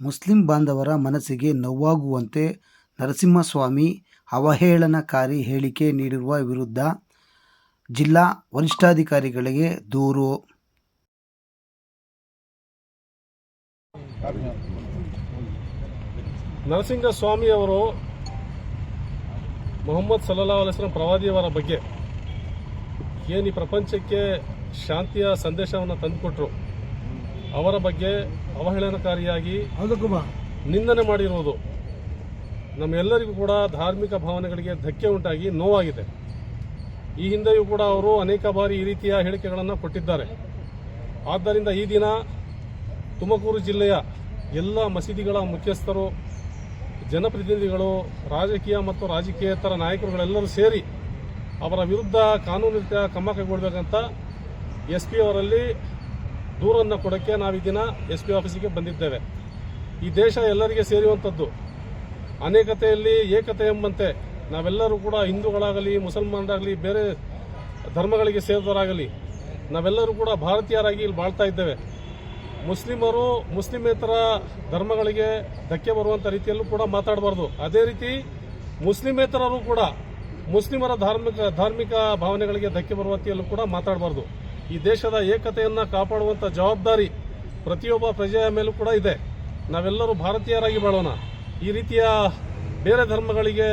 Muslim ಬಾಂಧವರ ಮನಸ್ಸಿಗೆ ನೋವಾಗುವಂತೆ ನರಸಿಂಹಸ್ವಾಮಿ ಅವಹೇಳನಕಾರಿ ಹೇಳಿಕೆ ನೀಡಿರುವ ವಿರುದ್ಧ ಜಿಲ್ಲಾ ವರಿಷ್ಠಾಧಿಕಾರಿಗಳಿಗೆ ದೂರು. ನರಸಿಂಹಸ್ವಾಮಿಯವರು ಮೊಹಮ್ಮದ್ ಸಲ್ಲಾ ಅಲಿಸ್ಲಂ ಪ್ರವಾದಿಯವರ ಬಗ್ಗೆ ಏನು ಈ ಪ್ರಪಂಚಕ್ಕೆ ಶಾಂತಿಯ ಸಂದೇಶವನ್ನು ತಂದುಕೊಟ್ರು? ಅವರ ಬಗ್ಗೆ ಅವಹೇಳನಕಾರಿಯಾಗಿ ನಿಂದನೆ ಮಾಡಿರುವುದು ನಮ್ಮೆಲ್ಲರಿಗೂ ಕೂಡ ಧಾರ್ಮಿಕ ಭಾವನೆಗಳಿಗೆ ಧಕ್ಕೆ ಉಂಟಾಗಿ ನೋವಾಗಿದೆ. ಈ ಹಿಂದೆಯೂ ಕೂಡ ಅವರು ಅನೇಕ ಬಾರಿ ಈ ರೀತಿಯ ಹೇಳಿಕೆಗಳನ್ನು ಕೊಟ್ಟಿದ್ದಾರೆ. ಆದ್ದರಿಂದ ಈ ದಿನ ತುಮಕೂರು ಜಿಲ್ಲೆಯ ಎಲ್ಲ ಮಸೀದಿಗಳ ಮುಖ್ಯಸ್ಥರು ಜನಪ್ರತಿನಿಧಿಗಳು ರಾಜಕೀಯ ಮತ್ತು ರಾಜಕೀಯೇತರ ನಾಯಕರುಗಳೆಲ್ಲರೂ ಸೇರಿ ಅವರ ವಿರುದ್ಧ ಕಾನೂನು ರೀತಿಯ ಕ್ರಮ ಕೈಗೊಳ್ಳಬೇಕಂತ ಎಸ್ ಪಿ ಅವರಲ್ಲಿ ದೂರನ್ನು ಕೊಡೋಕ್ಕೆ ನಾವು ಈ ದಿನ ಎಸ್ ಪಿ ಆಫೀಸಿಗೆ ಬಂದಿದ್ದೇವೆ. ಈ ದೇಶ ಎಲ್ಲರಿಗೆ ಸೇರುವಂಥದ್ದು. ಅನೇಕತೆಯಲ್ಲಿ ಏಕತೆ ಎಂಬಂತೆ ನಾವೆಲ್ಲರೂ ಕೂಡ ಹಿಂದೂಗಳಾಗಲಿ, ಮುಸಲ್ಮಾನರಾಗಲಿ, ಬೇರೆ ಧರ್ಮಗಳಿಗೆ ಸೇರಿದವರಾಗಲಿ, ನಾವೆಲ್ಲರೂ ಕೂಡ ಭಾರತೀಯರಾಗಿ ಇಲ್ಲಿ ಬಾಳ್ತಾ ಇದ್ದೇವೆ. ಮುಸ್ಲಿಮರು ಮುಸ್ಲಿಮೇತರ ಧರ್ಮಗಳಿಗೆ ಧಕ್ಕೆ ಬರುವಂಥ ರೀತಿಯಲ್ಲೂ ಕೂಡ ಮಾತಾಡಬಾರ್ದು. ಅದೇ ರೀತಿ ಮುಸ್ಲಿಮೇತರರು ಕೂಡ ಮುಸ್ಲಿಮರ ಧಾರ್ಮಿಕ ಧಾರ್ಮಿಕ ಭಾವನೆಗಳಿಗೆ ಧಕ್ಕೆ ಬರುವ ರೀತಿಯಲ್ಲೂ ಕೂಡ ಮಾತಾಡಬಾರ್ದು. ಈ ದೇಶದ ಏಕತೆಯನ್ನು ಕಾಪಾಡುವಂಥ ಜವಾಬ್ದಾರಿ ಪ್ರತಿಯೊಬ್ಬ ಪ್ರಜೆಯ ಮೇಲೂ ಕೂಡ ಇದೆ. ನಾವೆಲ್ಲರೂ ಭಾರತೀಯರಾಗಿ ಬಾಳೋಣ. ಈ ರೀತಿಯ ಬೇರೆ ಧರ್ಮಗಳಿಗೆ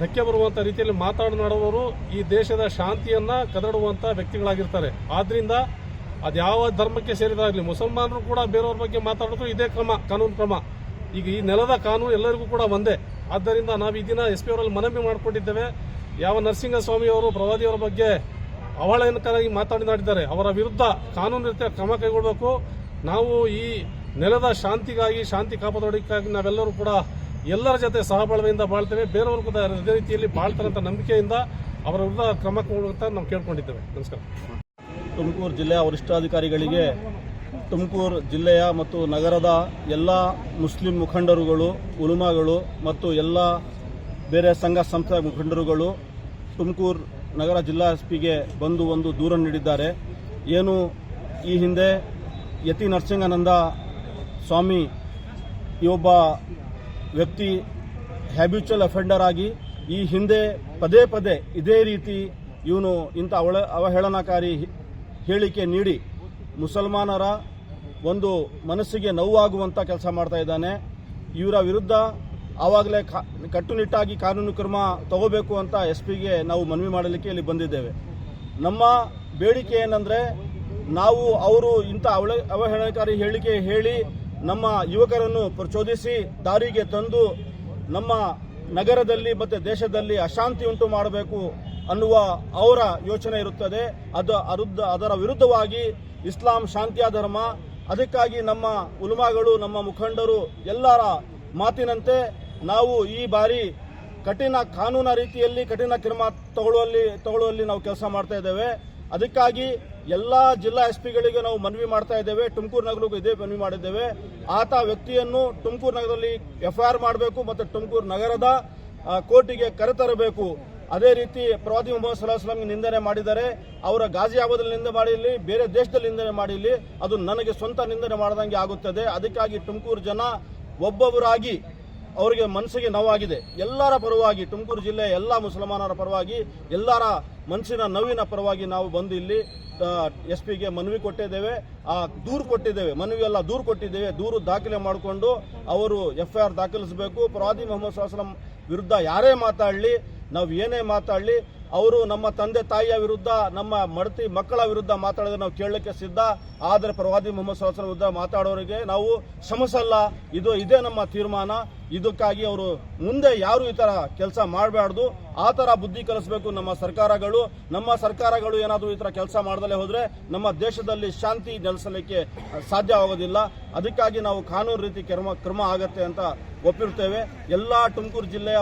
ಧಕ್ಕೆ ಬರುವಂಥ ರೀತಿಯಲ್ಲಿ ಮಾತನಾಡುವವರು ಈ ದೇಶದ ಶಾಂತಿಯನ್ನು ಕದಡುವಂಥ ವ್ಯಕ್ತಿಗಳಾಗಿರ್ತಾರೆ. ಆದ್ದರಿಂದ ಅದು ಯಾವ ಧರ್ಮಕ್ಕೆ ಸೇರಿದಾಗಲಿ ಮುಸಲ್ಮಾನರು ಕೂಡ ಬೇರೆಯವ್ರ ಬಗ್ಗೆ ಮಾತಾಡೋದು ಇದೇ ಕ್ರಮ, ಕಾನೂನು ಕ್ರಮ. ಈಗ ಈ ನೆಲದ ಕಾನೂನು ಎಲ್ಲರಿಗೂ ಕೂಡ ಒಂದೇ. ಆದ್ದರಿಂದ ನಾವು ಈ ದಿನ ಎಸ್ ಪಿ ಅವರಲ್ಲಿ ಮನವಿ ಮಾಡಿಕೊಂಡಿದ್ದೇವೆ. ಯಾವ ನರಸಿಂಹಸ್ವಾಮಿಯವರು ಪ್ರವಾದಿಯವರ ಬಗ್ಗೆ ಅವಹೇಳನಕಾರಿ ಮಾತನಾಡಿದ್ದಾರೆ ಅವರ ವಿರುದ್ಧ ಕಾನೂನು ರೀತಿಯ ಕ್ರಮ ಕೈಗೊಳ್ಳಬೇಕು ನಾವು ಈ ನೆಲದ ಶಾಂತಿಗಾಗಿ, ಶಾಂತಿ ಕಾಪಾಡೋದಕ್ಕಾಗಿ ನಾವೆಲ್ಲರೂ ಕೂಡ ಎಲ್ಲರ ಜೊತೆ ಸಹಬಾಳ್ವೆಯಿಂದ ಬಾಳ್ತೇವೆ. ಬೇರೆಯವರು ಕೂಡ ಅದೇ ರೀತಿಯಲ್ಲಿ ಬಾಳ್ತಾರಂತ ನಂಬಿಕೆಯಿಂದ ಅವರ ವಿರುದ್ಧ ಕ್ರಮ ಕೈಗೊಳ್ಳುವಂತ ನಾವು ಕೇಳ್ಕೊಂಡಿದ್ದೇವೆ. ನಮಸ್ಕಾರ. ತುಮಕೂರು ಜಿಲ್ಲೆಯ ವರಿಷ್ಠಾಧಿಕಾರಿಗಳಿಗೆ, ತುಮಕೂರು ಜಿಲ್ಲೆಯ ಮತ್ತು ನಗರದ ಎಲ್ಲ ಮುಸ್ಲಿಂ ಮುಖಂಡರುಗಳು, ಉಲುಮಾಗಳು ಮತ್ತು ಎಲ್ಲ ಬೇರೆ ಸಂಘ ಸಂಸ್ಥೆ ಮುಖಂಡರುಗಳು, ತುಮಕೂರು ನಗರ ಜಿಲ್ಲಾ ಎಸ್ ಪಿಗೆ ಬಂದು ಒಂದು ದೂರನ್ನು ನೀಡಿದ್ದಾರೆ. ಏನು ಈ ಹಿಂದೆ ಯತಿ ನರಸಿಂಗಾನಂದ ಸ್ವಾಮಿ ಈ ಒಬ್ಬ ವ್ಯಕ್ತಿ ಹ್ಯಾಬಿಚುವಲ್ ಅಫೆಂಡರ್ ಆಗಿ ಈ ಹಿಂದೆ ಪದೇ ಪದೇ ಇದೇ ರೀತಿ ಇವನು ಇಂಥ ಅವಳ ಅವಹೇಳನಕಾರಿ ಹೇಳಿಕೆ ನೀಡಿ ಮುಸಲ್ಮಾನರ ಒಂದು ಮನಸ್ಸಿಗೆ ನೋವಾಗುವಂಥ ಕೆಲಸ ಮಾಡ್ತಾ ಇದ್ದಾನೆ. ಇವರ ವಿರುದ್ಧ ಆವಾಗಲೇ ಕಟ್ಟುನಿಟ್ಟಾಗಿ ಕಾನೂನು ಕ್ರಮ ತಗೋಬೇಕು ಅಂತ ಎಸ್ ಪಿಗೆ ನಾವು ಮನವಿ ಮಾಡಲಿಕ್ಕೆ ಇಲ್ಲಿ ಬಂದಿದ್ದೇವೆ. ನಮ್ಮ ಬೇಡಿಕೆ ಏನಂದರೆ ನಾವು ಅವರು ಇಂಥ ಅವಳ ಅವಹೇಳನಕಾರಿ ಹೇಳಿಕೆ ಹೇಳಿ ನಮ್ಮ ಯುವಕರನ್ನು ಪ್ರಚೋದಿಸಿ ದಾರಿಗೆ ತಂದು ನಮ್ಮ ನಗರದಲ್ಲಿ ಮತ್ತು ದೇಶದಲ್ಲಿ ಅಶಾಂತಿ ಉಂಟು ಮಾಡಬೇಕು ಅನ್ನುವ ಅವರ ಯೋಚನೆ ಇರುತ್ತದೆ. ಅದು ಅರುದ್ಧ ಅದರ ವಿರುದ್ಧವಾಗಿ ಇಸ್ಲಾಂ ಶಾಂತಿಯ ಧರ್ಮ, ಅದಕ್ಕಾಗಿ ನಮ್ಮ ಉಲ್ಮಾಗಳು, ನಮ್ಮ ಮುಖಂಡರು ಎಲ್ಲರ ಮಾತಿನಂತೆ ನಾವು ಈ ಬಾರಿ ಕಠಿಣ ಕಾನೂನ ರೀತಿಯಲ್ಲಿ ಕಠಿಣ ಕ್ರಮ ತಗೊಳ್ಳುವಲ್ಲಿ ತಗೊಳ್ಳುವಲ್ಲಿ ನಾವು ಕೆಲಸ ಮಾಡ್ತಾ ಇದ್ದೇವೆ. ಅದಕ್ಕಾಗಿ ಎಲ್ಲ ಜಿಲ್ಲಾ ಎಸ್ ಪಿಗಳಿಗೆ ನಾವು ಮನವಿ ಮಾಡ್ತಾ ಇದ್ದೇವೆ. ತುಮಕೂರು ನಗರಕ್ಕೂ ಇದೇ ಮನವಿ ಮಾಡಿದ್ದೇವೆ. ಆತ ವ್ಯಕ್ತಿಯನ್ನು ತುಮಕೂರು ನಗರದಲ್ಲಿ ಎಫ್ಐಆರ್ ಮಾಡಬೇಕು ಮತ್ತು ತುಮಕೂರು ನಗರದ ಕೋರ್ಟಿಗೆ ಕರೆತರಬೇಕು. ಅದೇ ರೀತಿ ಪ್ರವಾದಿ ಮೊಹಮ್ಮದ್ ಸಲಾಸ್ಲಾಂಗೆ ನಿಂದನೆ ಮಾಡಿದ್ದಾರೆ. ಅವರ ಗಾಜಿಯಾಬಾದಲ್ಲಿ ನಿಂದನೆ ಮಾಡಿರಲಿ, ಬೇರೆ ದೇಶದಲ್ಲಿ ನಿಂದನೆ ಮಾಡಿರಲಿ, ಅದು ನನಗೆ ಸ್ವಂತ ನಿಂದನೆ ಮಾಡದಂಗೆ ಆಗುತ್ತದೆ. ಅದಕ್ಕಾಗಿ ತುಮಕೂರು ಜನ ಒಬ್ಬೊಬ್ಬರಾಗಿ ಅವರಿಗೆ ಮನಸ್ಸಿಗೆ ನೋವಾಗಿದೆ. ಎಲ್ಲರ ಪರವಾಗಿ, ತುಮಕೂರು ಜಿಲ್ಲೆಯ ಎಲ್ಲ ಮುಸಲ್ಮಾನರ ಪರವಾಗಿ, ಎಲ್ಲರ ಮನಸ್ಸಿನ ನೋವಿನ ಪರವಾಗಿ ನಾವು ಬಂದು ಇಲ್ಲಿ ಎಸ್ ಪಿಗೆ ಮನವಿ ಕೊಟ್ಟಿದ್ದೇವೆ. ಆ, ದೂರು ಕೊಟ್ಟಿದ್ದೇವೆ. ಮನವಿ ಎಲ್ಲ ದೂರು ಕೊಟ್ಟಿದ್ದೇವೆ. ದೂರು ದಾಖಲೆ ಮಾಡಿಕೊಂಡು ಅವರು ಎಫ್ ಐ ಆರ್ ದಾಖಲಿಸಬೇಕು. ಪ್ರವಾದಿ ಮೊಹಮ್ಮದ್ ಸಲಂ ವಿರುದ್ಧ ಯಾರೇ ಮಾತಾಡಲಿ, ನಾವು ಏನೇ ಮಾತಾಡಲಿ ಅವರು ನಮ್ಮ ತಂದೆ ತಾಯಿಯ ವಿರುದ್ಧ, ನಮ್ಮ ಮಡತಿ ಮಕ್ಕಳ ವಿರುದ್ಧ ಮಾತಾಡೋದು ನಾವು ಕೇಳಲಿಕ್ಕೆ ಸಿದ್ಧ. ಆದರೆ ಪ್ರವಾದಿ ಮೊಹಮ್ಮದ್ ಸಹಸ್ರ ವಿರುದ್ಧ ಮಾತಾಡೋರಿಗೆ ನಾವು ಸಮಸಲ್ಲ ಇದು ಇದೇ ನಮ್ಮ ತೀರ್ಮಾನ. ಇದಕ್ಕಾಗಿ ಅವರು ಮುಂದೆ ಯಾರು ಈ ಥರ ಕೆಲಸ ಮಾಡಬಾರ್ದು, ಆ ಥರ ಬುದ್ಧಿ ಕಲಿಸಬೇಕು ನಮ್ಮ ಸರ್ಕಾರಗಳು. ನಮ್ಮ ಸರ್ಕಾರಗಳು ಏನಾದರೂ ಈ ಥರ ಕೆಲಸ ಮಾಡದಲ್ಲೇ ಹೋದರೆ ನಮ್ಮ ದೇಶದಲ್ಲಿ ಶಾಂತಿ ನೆಲೆಸಲಿಕ್ಕೆ ಸಾಧ್ಯವಾಗೋದಿಲ್ಲ. ಅದಕ್ಕಾಗಿ ನಾವು ಕಾನೂನು ರೀತಿ ಕ್ರಮ ಕ್ರಮ ಆಗತ್ತೆ ಅಂತ ಒಪ್ಪಿರ್ತೇವೆ. ಎಲ್ಲ ತುಮಕೂರು ಜಿಲ್ಲೆಯ